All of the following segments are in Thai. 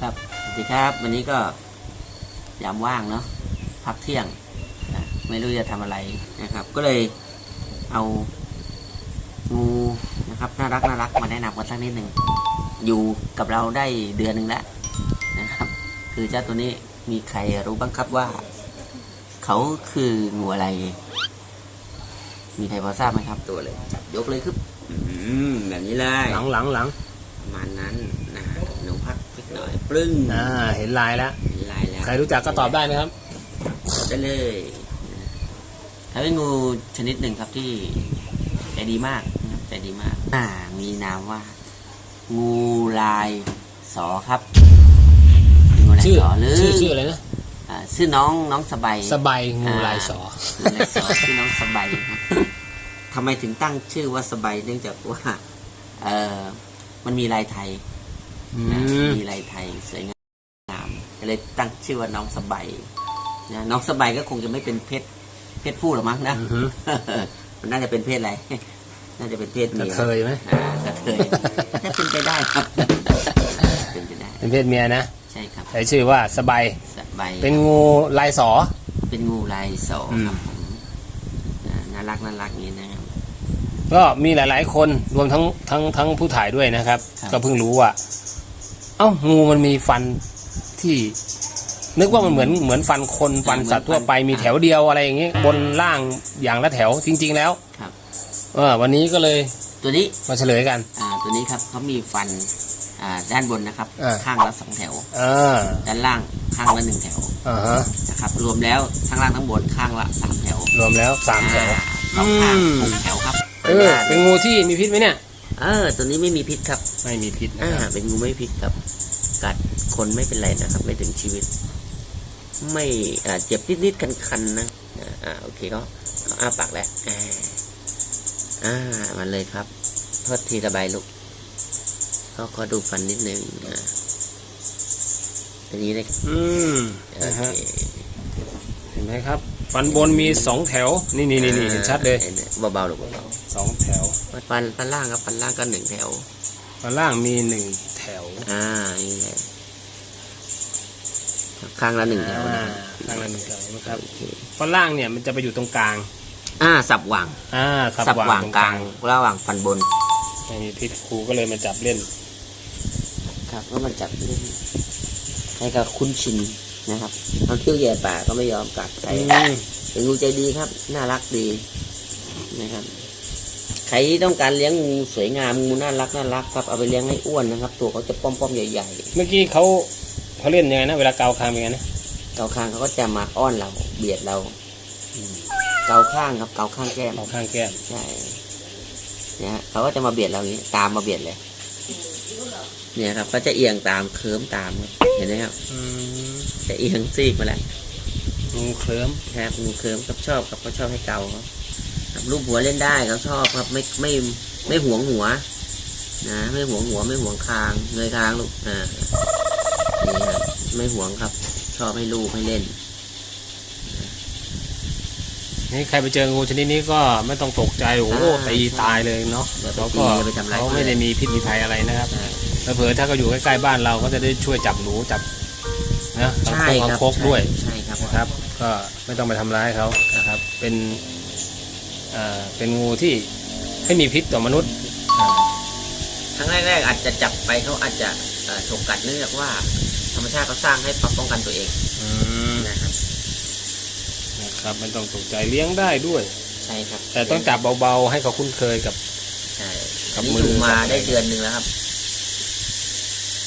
ครับสวัสดีครับ วันนี้ก็ยามว่างเนาะพักเที่ยงนะไม่รู้จะทำอะไรนะครับ ก็เลยเอางูนะครับน่ารักน่ารักมาแนะนำกันสักนิดหนึ่งอยู่กับเราได้เดือนหนึ่งแล้วนะครับ คือเจ้าตัวนี้มีใครรู้บ้างครับว่า เขาคืองูอะไร มีใครพอทราบไหมครับตัวเลยจับยกเลยครับอืมแบบนี้เลยหลังหลังหลังประมาณนั้นนะหนูพักนิดหน่อย ปรึ้งอ่าเห็นลายแล้วมีลายแล้วใครรู้จักก็ตอบได้นะครับได้เลยเขาเป็นงูชนิดหนึ่งครับที่ใจดีมากนะครับใจดีมาก อ่า มีนามว่า งูลายสอครับงูลายชื่อสอหรือชื่อชื่ออะไรนะอ่าชื่อน้องน้องสบายสบายงูลายสองูลายสอชื่อน้องสบายครับทำไมถึงตั้งชื่อว่าสบายเนื่องจากว่า เออมันมีลายไทยอืนะ มมีลายไทยสวยงามก็เลยตั้งชื่อว่าน้องสบายนะน้องสบายก็คงจะไม่เป็นเพศเพศผู้หรอกมั้งนะอือฮึมันน่าจะเป็นเพศอะไรน่าจะเป็นเพศกเมีระยเทยไหมอ่ากระเทยถ้าเป็นไปได้ครับเป็นไปได้เป็นเพศเมียนะใช่ครับใช้ชื่อว่าสบายสบายเป็นงูลายสอ เป็นงูลายสออืมครับผมอ่าน่ารักน่ารักอย่างนี้นะครับก็มีหลาย ๆ คนรวมทั้งทั้งทั้งผู้ถ่ายด้วยนะครับครับก็เพิ่งรู้ว่า เอ้างูมันมีฟันที่ นึกว่ามันเหมือนเหมือนฟันคนฟันสัตว์ทั่วไปมีแถวเดียวอะไรอย่างเงี้ยบนล่างอย่างละแถวจริง ๆ แล้วครับ เออวันนี้ก็เลยตัวนี้มาเฉลยกัน อ่าตัวนี้ครับเขามีฟันอ่าด้านบนนะครับ อ่า ข้างละสองแถวอ่าด้านล่างข้างละหนึ่งแถวอ่าฮะนะครับ รวมแล้วข้างล่างทั้งบนข้างละสามแถวรวมแล้วสามแถว อ่สองข้างอืม หกแถวครับ เออเป็นงูที่มีพิษไหมเนี่ย เออตัวนี้ไม่มีพิษครับ ไม่มีพิษนะอ่า ครับเป็นงูไม่พิษครับ กัดคนไม่เป็นไรนะครับ ไม่ถึงชีวิต ไม่อ่าเจ็บนิดๆคันๆนะอ่าอ่าโอเคก็เขาอ้าปากแล้วอ่าอ่ามันเลยครับโทษทีระบายลูกก็ขอดูฟันนิดนึงอ่าตัวนี้เลยอืมโอนะเคฮะเห็นไหมครับ ฟันบนมีสองแถว นี่นี่นี่นี่เห็นชัดเลยอ่าเบาๆลูกเบาสองแถวๆ ฟันฟันล่างครับฟันล่างก็หนึ่งแถว ฟันล่างมีหนึ่งแถว อ่า นี่แหละ ข้างละหนึ่งแถวอ่านะข้างละหนึ่งแถวนะครับโอเคฟันล่างเนี่ยมันจะไปอยู่ตรงกลาง อ่า สับหว่าง อ่า สับหว่างตรงกลาง ระหว่างฟันบนไม่มีพิษครูก็เลยมาจับเล่น ครับก็มันจับเล่นให้กับคุ้นชินนะครับเอาเที่ยวแย่ป่าก็ไม่ยอมกัดใครอืมเป็นงูใจดีครับ น่ารักดีนะครับ ใครต้องการเลี้ยงงูสวยงามงูน่ารักน่ารักครับเอาไปเลี้ยงให้อ้วนนะครับ ตัวเขาจะป้อมๆใหญ่เมื่อกี้เขาเขาเล่นยังไงนะเวลาเกาคางเป็นไงนะๆเกาข้างเขาก็จะมาอ้อนเราเบียดเราอืมเกาข้างครับเกาข้างแก้มเกาข้างแก้มใช่เนี่ยฮะเขาก็จะมาเบียดเราอย่างนี้ตามมาเบียดเลย เนี่ยครับก็จะเอียงตามเคิร์มตามครับเห็นไหมครับอืมจะเอียงซีกมาแล้ว งูเคลิ้ม ครับงูเคิร์มครับชอบครับเขาชอบให้เกาครับ ครับรูปหัวเล่นได้เขาชอบครับไม่ไม่ไม่หวงหัว นะ ไม่หวงหัวไม่หวงคางเงยคางลูกอ่านี่ครับไม่หวงครับ ชอบให้ลูกให้เล่นนี่ใครไปเจองูชนิดนี้ก็ไม่ต้องตกใจโอ้โหอ่าตีตายเลยเนาะอย่าไปเขาตีก็อย่าไปทำร้ายเขาไม่ได้มีพิษมีภัยอะไรนะครับอ่าแล้วเผื่อถ้าเขาอยู่ใกล้ๆบ้านเราก็จะได้ช่วยจับหนูจับนะทางใช่โคกคทารังบโคกด้วยใช่ครับนะครับ ก็ไม่ต้องไปทำร้ายเขานะครับ เป็น เอ่อเป็นงูที่ไม่มีพิษต่อมนุษย์อ่าครั้งแรกๆอาจจะจับไปเขาอาจจะเอ่อถูกกัดเนื่องจากว่า ธรรมชาติเขาสร้างให้ปรับป้องกันตัวเองอืมนะครับนะครับไม่ต้องตกใจเลี้ยงได้ด้วย ใช่ครับ แต่ต้องจับเบาๆให้เขาคุ้นเคยกับใช่กับนี่มืออยู่มากับอะไรได้เดือนหนึ่งแล้วครับ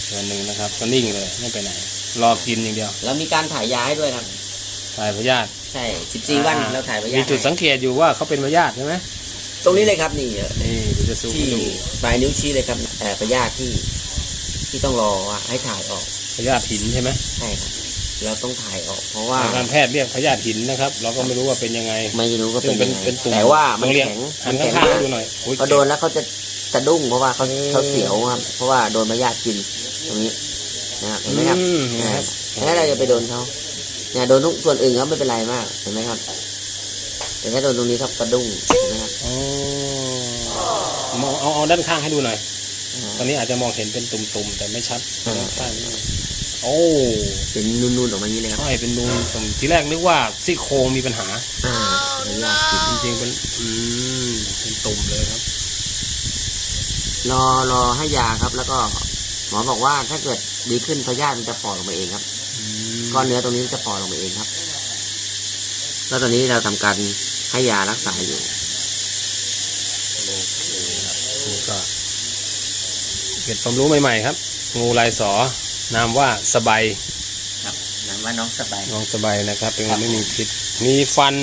ตัวหนึ่งนะครับ ก็นิ่งเลยไม่ไปไหนรอกินอย่างเดียว แล้วมีการถ่ายยาให้ด้วยครับถ่ายพยาธิ ใช่14วันเราถ่ายพยามีธิจุดสังเกตอยู่ว่าเขาเป็นพยาธิใช่ไหมตรงนี้เลยครับนี่เอ่อนี่เดี๋ยวจะซูมที่ให้ดูปลายนิ้วชี้เลยครับเอ่อพยาธิที่ ที่ต้องรอว่าให้ถ่ายออกพยาธิหินใช่ไหมใช่ครับเราต้องถ่ายออก เพราะว่าทางการแพทย์เรียกพยาธิหินนะครับ เราก็ไม่รู้ว่าเป็นยังไง ไม่รู้ก็ซึ่เป็นงเป็นยังไงเป็นตุ่มแต่ว่ามันต้องเรียกแข็งหัมันนแข็งข้างๆมากให้ดูหน่อยอุ๊ยพอโดนแล้วเขาจะสะดุ้งเพราะว่าเขาอืมเขาเสียวครับเพราะว่าโดนพยาธิกินตรงนี้นะครับเห็นไหมครับอืมเห็นไหมครับถ้าเราจะไปโดนเขา เนี่ยโดนทุกส่วนอื่นเขาไม่เป็นไรมากเห็นไหมครับ แต่ถ้าโดนตรงนี้ครับกระดุ้งเห็นไหมครับอ๋อมองเอาเอาด้านข้างให้ดูหน่อยอ่าตอนนี้อาจจะมองเห็นเป็นตุ่มๆแต่ไม่ชัดอ่าด้านข้างโอ้เป็นนูนๆออกมาอย่างนี้เลยครับใช่เป็นนูนผมทีแรกนึกว่าซี่โครงมีปัญหา อ่าระยะกินจริงๆเป็นอืมเป็นตุ่มเลยครับ รอรอให้ยาครับ แล้วก็ หมอบอกว่าถ้าเกิดดีขึ้นพยาธิมันจะปอดลงไปเองครับอืม ก้อนเนื้อตรงนี้มันจะปอดลงไปเองครับ แล้วตอนนี้เราทำการให้ยารักษาอยู่นี่ก็เก็บความรู้ใหม่ๆครับ งูลายสอนามว่าสบายครับนั่นว่าน้องสบายน้องสบายนะครับ เป็นครังูบไม่มีพิษมีฟัน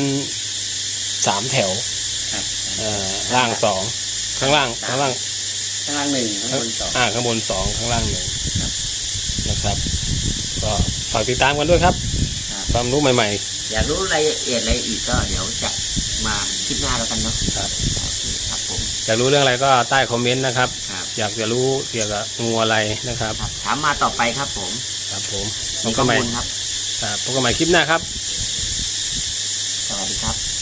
สามแถวครับเอ่อล่างสองข้างล่างข้างล่างข้างล่างหนึ่งข้างบนสองอ่าข้างบนสองข้างล่างหนึ่งครับนะครับ ก็ ฝากติดตามกันด้วยครับครับความรู้ใหม่อยากรู้รายละเอียดอะไรอีกก็เดี๋ยวจะมาคลิปหน้าแล้วกันเนาะๆครับโอเคครับผมอยากรู้เรื่องอะไรก็ใต้คอมเมนต์นะครับครับอยากจะรู้เกี่ยวกับงูอะไรนะครับครับถามมาต่อไปครับผม ครับผมพมีบข้กัอนใหม่มูลครับครับพบกันใหม่คลิปหน้าครับ สวัสดีครับ